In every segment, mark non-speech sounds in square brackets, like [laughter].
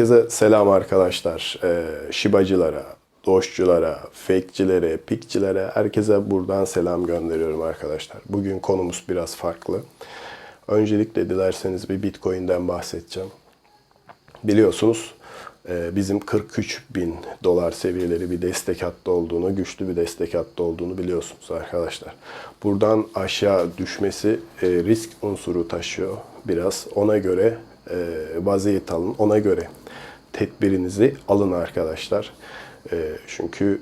Herkese selam arkadaşlar. Ee, şibacılara, doşçulara, fake'cilere, pikçilere herkese buradan selam gönderiyorum arkadaşlar. Bugün konumuz biraz farklı. Öncelikle dilerseniz bir Bitcoin'den bahsedeceğim. Biliyorsunuz e, bizim 43 bin dolar seviyeleri bir destek hattı olduğunu, güçlü bir destek hattı olduğunu biliyorsunuz arkadaşlar. Buradan aşağı düşmesi e, risk unsuru taşıyor biraz. Ona göre e, vaziyet alın, ona göre tedbirinizi alın arkadaşlar. E, çünkü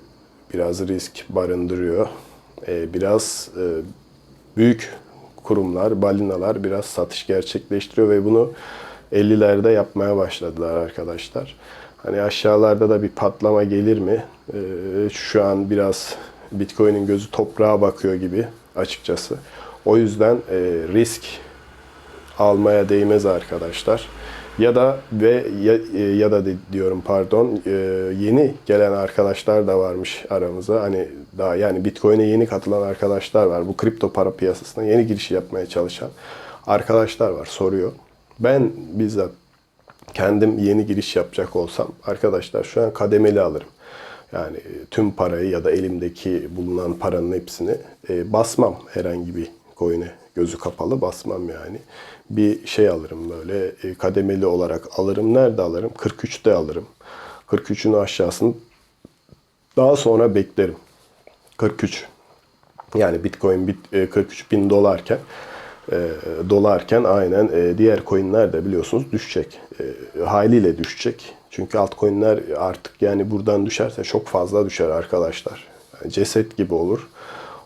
biraz risk barındırıyor. E, biraz e, büyük kurumlar, balinalar biraz satış gerçekleştiriyor ve bunu 50'lerde yapmaya başladılar arkadaşlar. Hani aşağılarda da bir patlama gelir mi? Ee, şu an biraz Bitcoin'in gözü toprağa bakıyor gibi açıkçası. O yüzden e, risk almaya değmez arkadaşlar. Ya da ve ya, e, ya da diyorum pardon e, yeni gelen arkadaşlar da varmış aramıza. Hani daha yani Bitcoin'e yeni katılan arkadaşlar var. Bu kripto para piyasasına yeni giriş yapmaya çalışan arkadaşlar var soruyor. Ben bizzat kendim yeni giriş yapacak olsam arkadaşlar şu an kademeli alırım. Yani tüm parayı ya da elimdeki bulunan paranın hepsini e, basmam herhangi bir coin'e gözü kapalı basmam yani. Bir şey alırım böyle e, kademeli olarak alırım. Nerede alırım? 43'te alırım. 43'ün aşağısını daha sonra beklerim. 43. Yani Bitcoin bit, e, 43 bin dolarken e, dolarken aynen diğer coinler de biliyorsunuz düşecek. E, haliyle düşecek. Çünkü altcoin'ler artık yani buradan düşerse çok fazla düşer arkadaşlar. Yani ceset gibi olur.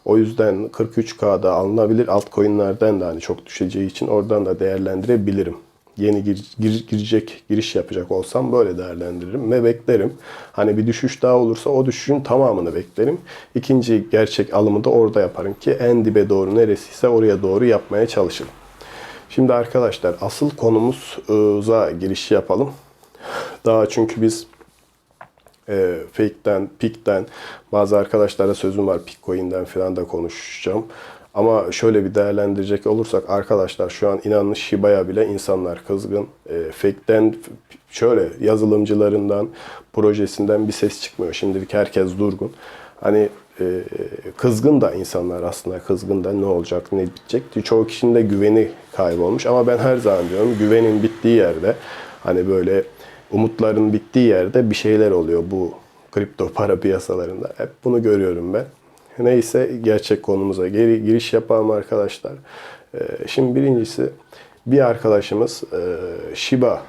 O yüzden 43K'da alınabilir altcoin'lerden de hani çok düşeceği için oradan da değerlendirebilirim. Yeni gir- gir- girecek, giriş yapacak olsam böyle değerlendiririm ve beklerim. Hani bir düşüş daha olursa o düşüşün tamamını beklerim. İkinci gerçek alımı da orada yaparım ki en dibe doğru neresiyse oraya doğru yapmaya çalışırım. Şimdi arkadaşlar asıl konumuza giriş yapalım. Daha çünkü biz e, fake'den, pick'ten bazı arkadaşlara sözüm var. Pickcoin'den falan da konuşacağım. Ama şöyle bir değerlendirecek olursak arkadaşlar şu an inanın Shiba'ya bile insanlar kızgın. E, fake'den şöyle yazılımcılarından, projesinden bir ses çıkmıyor. Şimdilik herkes durgun. Hani e, kızgın da insanlar aslında kızgın da ne olacak ne bitecek. Çoğu kişinin de güveni kaybolmuş ama ben her zaman diyorum güvenin bittiği yerde hani böyle umutların bittiği yerde bir şeyler oluyor bu kripto para piyasalarında. Hep bunu görüyorum ben. Neyse gerçek konumuza geri giriş yapalım arkadaşlar. Ee, şimdi birincisi bir arkadaşımız e, Shiba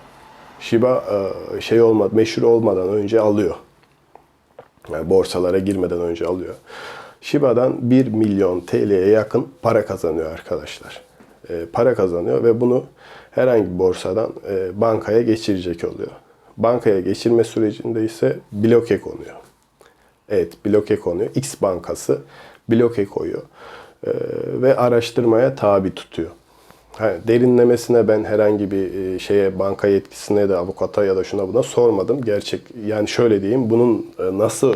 Shiba e, şey olmadı meşhur olmadan önce alıyor. Yani borsalara girmeden önce alıyor. Shiba'dan 1 milyon TL'ye yakın para kazanıyor arkadaşlar. E, para kazanıyor ve bunu herhangi bir borsadan bankaya geçirecek oluyor. Bankaya geçirme sürecinde ise bloke konuyor. Evet bloke konuyor. X bankası bloke koyuyor. E, ve araştırmaya tabi tutuyor. Ha, derinlemesine ben herhangi bir e, şeye banka yetkisine de avukata ya da şuna buna sormadım. Gerçek yani şöyle diyeyim bunun e, nasıl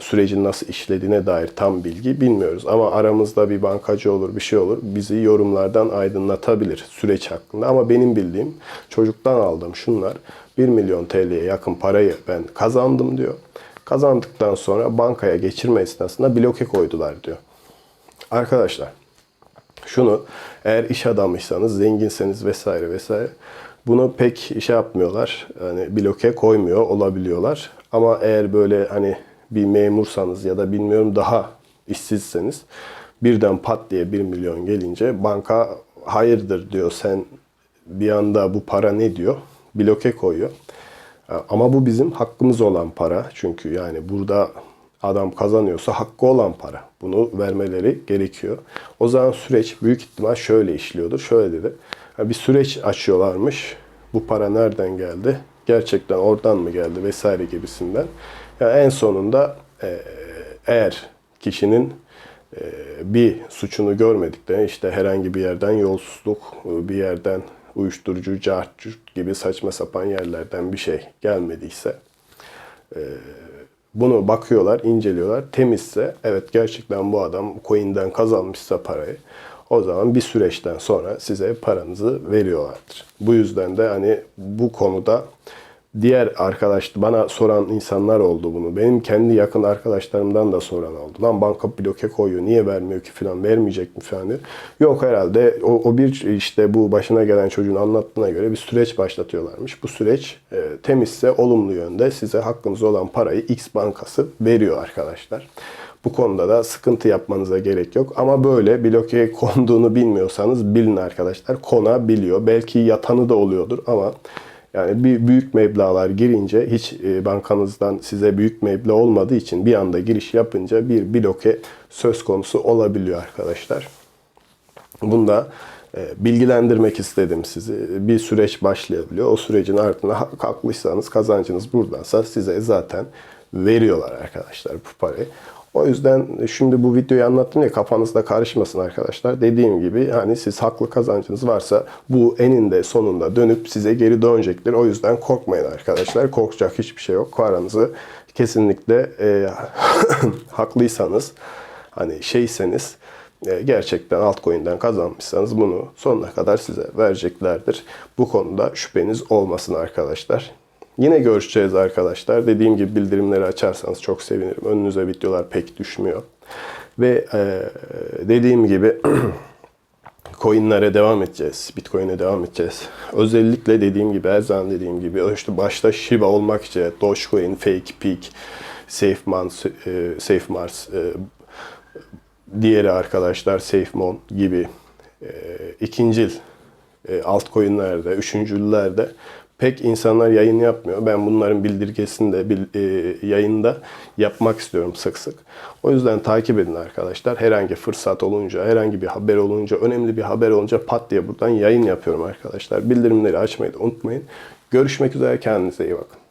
sürecin nasıl işlediğine dair tam bilgi bilmiyoruz. Ama aramızda bir bankacı olur, bir şey olur. Bizi yorumlardan aydınlatabilir süreç hakkında. Ama benim bildiğim çocuktan aldığım şunlar 1 milyon TL'ye yakın parayı ben kazandım diyor. Kazandıktan sonra bankaya geçirme esnasında bloke koydular diyor. Arkadaşlar şunu eğer iş adamıysanız, zenginseniz vesaire vesaire bunu pek şey yapmıyorlar. Hani bloke koymuyor olabiliyorlar. Ama eğer böyle hani bir memursanız ya da bilmiyorum daha işsizseniz birden pat diye 1 milyon gelince banka hayırdır diyor sen bir anda bu para ne diyor? Bloke koyuyor. Ama bu bizim hakkımız olan para. Çünkü yani burada adam kazanıyorsa hakkı olan para. Bunu vermeleri gerekiyor. O zaman süreç büyük ihtimal şöyle işliyordur. Şöyle dedi. Bir süreç açıyorlarmış. Bu para nereden geldi? Gerçekten oradan mı geldi vesaire gibisinden. En sonunda e, eğer kişinin e, bir suçunu görmediklerini işte herhangi bir yerden yolsuzluk, bir yerden uyuşturucu, cahçurt gibi saçma sapan yerlerden bir şey gelmediyse e, bunu bakıyorlar, inceliyorlar. Temizse evet gerçekten bu adam coin'den kazanmışsa parayı O zaman bir süreçten sonra size paranızı veriyorlardır. Bu yüzden de hani bu konuda diğer arkadaş bana soran insanlar oldu bunu. Benim kendi yakın arkadaşlarımdan da soran oldu. Lan banka bloke koyuyor niye vermiyor ki falan vermeyecek mi falan diyor. Yok herhalde o, o bir işte bu başına gelen çocuğun anlattığına göre bir süreç başlatıyorlarmış. Bu süreç e, temizse olumlu yönde size hakkınız olan parayı X bankası veriyor arkadaşlar. Bu konuda da sıkıntı yapmanıza gerek yok. Ama böyle blokeye konduğunu bilmiyorsanız bilin arkadaşlar. Konabiliyor. Belki yatanı da oluyordur ama yani bir büyük meblağlar girince hiç e, bankanızdan size büyük meblağ olmadığı için bir anda giriş yapınca bir bloke söz konusu olabiliyor arkadaşlar. Bunda e, bilgilendirmek istedim sizi. Bir süreç başlayabiliyor. O sürecin ardından hak- haklıysanız kazancınız buradansa size zaten veriyorlar arkadaşlar bu parayı. O yüzden şimdi bu videoyu anlattım ya kafanızda karışmasın arkadaşlar. Dediğim gibi hani siz haklı kazancınız varsa bu eninde sonunda dönüp size geri dönecektir. O yüzden korkmayın arkadaşlar. Korkacak hiçbir şey yok. Paranızı kesinlikle e, [laughs] haklıysanız hani şeyseniz e, gerçekten altcoin'den kazanmışsanız bunu sonuna kadar size vereceklerdir. Bu konuda şüpheniz olmasın arkadaşlar. Yine görüşeceğiz arkadaşlar. Dediğim gibi bildirimleri açarsanız çok sevinirim. Önünüze videolar pek düşmüyor. Ve e, dediğim gibi [clears throat] coinlere devam edeceğiz. Bitcoin'e devam edeceğiz. Özellikle dediğim gibi her zaman dediğim gibi işte başta Shiba olmak üzere Dogecoin, Fake Peak, SafeMars, e, SafeMars, e, diğeri arkadaşlar SafeMon gibi e, ikincil e, altcoin'lerde, üçüncüllerde pek insanlar yayın yapmıyor. Ben bunların bildirgesini de bil- e, yayında yapmak istiyorum sık sık. O yüzden takip edin arkadaşlar. Herhangi fırsat olunca, herhangi bir haber olunca, önemli bir haber olunca pat diye buradan yayın yapıyorum arkadaşlar. Bildirimleri açmayı da unutmayın. Görüşmek üzere. Kendinize iyi bakın.